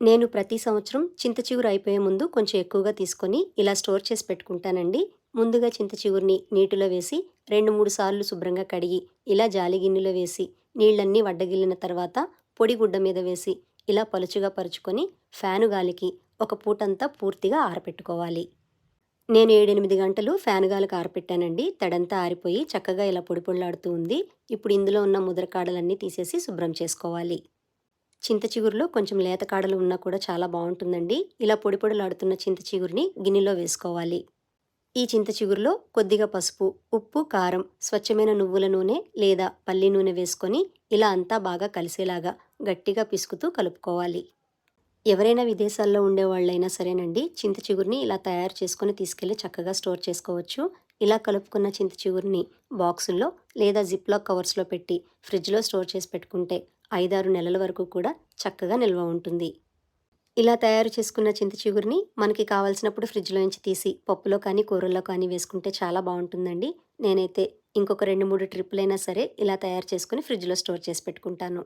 నేను ప్రతి సంవత్సరం చింత చిగురు అయిపోయే ముందు కొంచెం ఎక్కువగా తీసుకొని ఇలా స్టోర్ చేసి పెట్టుకుంటానండి. ముందుగా చింత చిగురిని నీటిలో వేసి రెండు మూడు సార్లు శుభ్రంగా కడిగి ఇలా జాలి గిన్నెలో వేసి నీళ్ళన్నీ వడ్డగిల్లిన తర్వాత పొడి గుడ్డ మీద వేసి ఇలా పలుచుగా పరుచుకొని ఫ్యాను గాలికి ఒక పూటంతా పూర్తిగా ఆరపెట్టుకోవాలి. నేను ఏడెనిమిది గంటలు ఫ్యాన్ గాలికి ఆరపెట్టానండి. తడంతా ఆరిపోయి చక్కగా ఇలా పొడి పొడిలాడుతూ ఉంది. ఇప్పుడు ఇందులో ఉన్న ముద్రకాడలన్నీ తీసేసి శుభ్రం చేసుకోవాలి. చింత చిగురులో కొంచెం లేత కాడలు ఉన్నా కూడా చాలా బాగుంటుందండి. ఇలా పొడి పొడిలాడుతున్న చింత చిగురిని గిన్నెలో వేసుకోవాలి. ఈ చింత చిగురులో కొద్దిగా పసుపు ఉప్పు కారం స్వచ్ఛమైన నువ్వుల నూనె లేదా పల్లి నూనె వేసుకొని ఇలా అంతా బాగా కలిసేలాగా గట్టిగా పిసుకుతూ కలుపుకోవాలి. ఎవరైనా విదేశాల్లో ఉండేవాళ్ళైనా సరేనండి చింత చిగురిని ఇలా తయారు చేసుకొని తీసుకెళ్ళి చక్కగా స్టోర్ చేసుకోవచ్చు. ఇలా కలుపుకున్న చింత చిగురిని బాక్సుల్లో లేదా జిప్లాక్ కవర్స్లో పెట్టి ఫ్రిడ్జ్లో స్టోర్ చేసి పెట్టుకుంటే ఐదారు నెలల వరకు కూడా చక్కగా నిల్వ ఉంటుంది. ఇలా తయారు చేసుకున్న చింత చిగురిని మనకి కావాల్సినప్పుడు ఫ్రిడ్జ్లో నుంచి తీసి పప్పులో కానీ కూరల్లో కానీ వేసుకుంటే చాలా బాగుంటుందండి. నేనైతే ఇంకొక రెండు మూడు ట్రిప్పులైనా సరే ఇలా తయారు చేసుకుని ఫ్రిడ్జ్లో స్టోర్ చేసి పెట్టుకుంటాను.